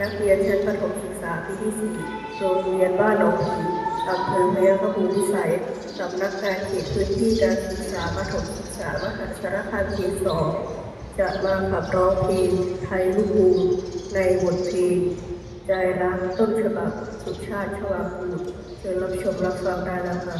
นักเรียนชั้นประถมศึกษาปีที่สี่โรงเรียนบ้านหนองผีอำเภอพยัคฆภูมิวิสัยสำนักงานเขตพื้นที่การศึกษาประถมศึกษามหาสารคามเขตสองจะมาขับร้องเพลงไทยลูกภูมิในบทเพลงใจรักต้นฉบับสุชาติชวาภูมิเชิญรับชมรับฟังได้แล้วค่ะ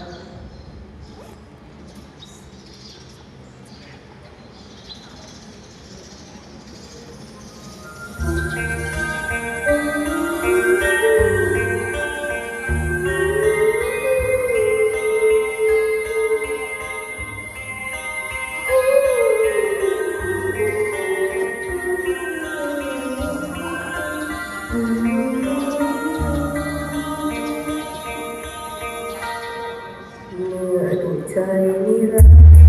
เมื่อดวงใจนิรันดร์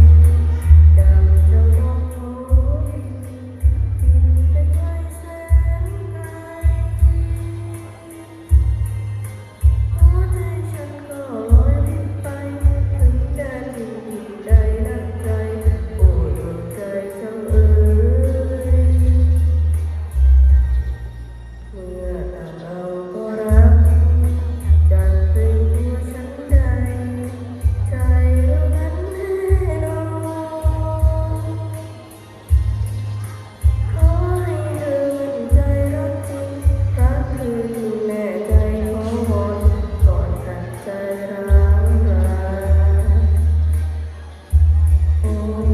Oh.